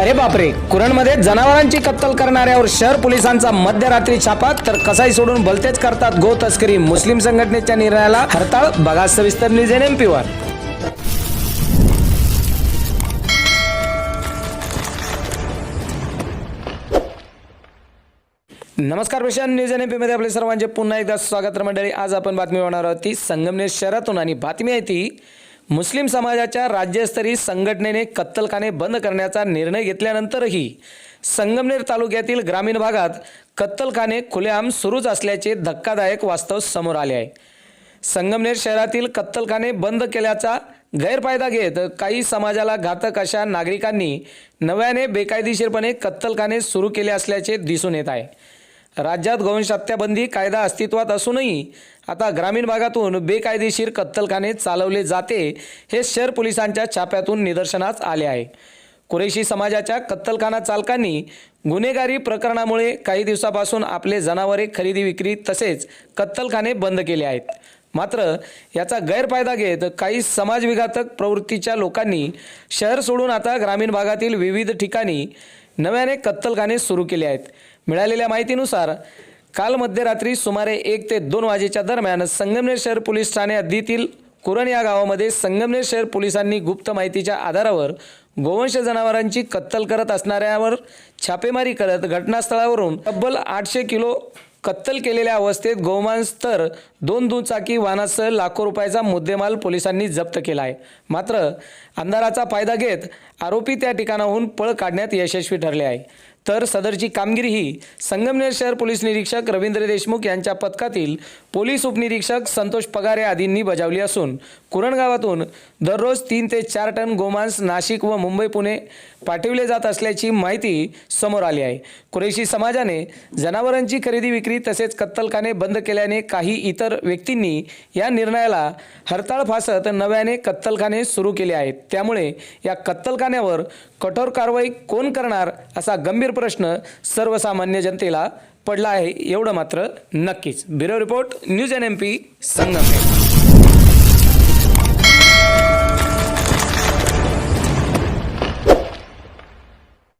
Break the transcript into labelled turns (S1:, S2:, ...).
S1: अरे बापरे कुरणमध्ये जनावरांची कत्तल करणाऱ्यावर शहर पोलिसांचा मध्यरात्री छापा तर कसाई सोडून भलतेच करतात गो तस्करी. मुस्लिम संघटनेच्या निर्णयाला हरताळ बघा सविस्तर न्यूज एन एम पीवर नमस्कार पेशान न्यूज एन एममध्ये आपले सर्वांचे पुन्हा एकदा स्वागत मंडळी. आज आपण बातमी होणार आहोत ती संगमनेर शहरातून आणि बातमी आहे ती मुस्लिम समाजाच्या राज्यस्तरीय संघटनेने कत्तलखाने बंद करण्याचा निर्णय घेतल्यानंतरही संगमनेर तालुक्यातील ग्रामीण भागात कत्तलखाने खुलेआम सुरूच असल्याचे धक्कादायक वास्तव समोर आले आहे. संगमनेर शहरातील कत्तलखाने बंद केल्याचा गैरफायदा घेत काही समाजाला घातक अशा नागरिकांनी नव्याने बेकायदेशीरपणे कत्तलखाने सुरू केले असल्याचे दिसून येत आहे. राज्यात गोवंश हत्याबंदी कायदा अस्तित्वात असूनही आता ग्रामीण भागातून बेकायदेशीर कत्तलखाने चालवले जाते हे शहर पोलिसांच्या छाप्यातून निदर्शनास आले आहे. कुरेशी समाजाच्या कत्तलखाना चालकांनी गुन्हेगारी प्रकरणामुळे काही दिवसापासून आपले जनावरे खरेदी विक्री तसेच कत्तलखाने बंद केले आहेत. मात्र याचा गैरफायदा घेत काही समाजविघातक प्रवृत्तीच्या लोकांनी शहर सोडून आता ग्रामीण भागातील विविध ठिकाणी नव्याने कत्तलखाने सुरू केले आहेत. मिळालेल्या माहितीनुसार काल मध्यरात्री सुमारे एक ते दोन वाजेच्या दरम्यान संगमनेर शहर पोलीस ठाणे हद्दीतील कुरण या गावामध्ये संगमनेर शहर पोलिसांनी गुप्त माहितीच्या आधारावर गोवंश जनावरांची कत्तल करत असणाऱ्यावर छापेमारी करत घटनास्थळावरून तब्बल आठशे किलो कत्तल केलेल्या अवस्थेत गोमांस तर दोन दुचाकी वाहनासह लाखो रुपयाचा मुद्देमाल पोलिसांनी जप्त केला आहे मात्र अंधाराचा फायदा घेत आरोपी त्या ठिकाणाहून पळ काढण्यात यशस्वी ठरले आहे. तर सदरची कामगिरी ही संगमनेर शहर पोलीस निरीक्षक रवींद्र देशमुख यांच्या पथकातील पोलीस उपनिरीक्षक संतोष पगारे आदींनी बजावली असून कुरण गावातून दररोज तीन ते चार टन गोमांस नाशिक व मुंबई पुणे पाठविले जात असल्याची माहिती समोर आली आहे. कुरेशी समाजाने जनावरांची खरेदी विक्री गुंडगिरी तसेच कत्तलखाने बंद केल्याने काही इतर व्यक्तींनी या निर्णयाला हरताळ फासत नव्याने कत्तलखाने सुरू केले आहेत. त्यामुळे या कत्तलखान्यावर कठोर कारवाई कोण करणार असा गंभीर प्रश्न सर्वसामान्य जनतेला पडला आहे. एवढं मात्र नक्कीच. Bureau report news N M P Sangam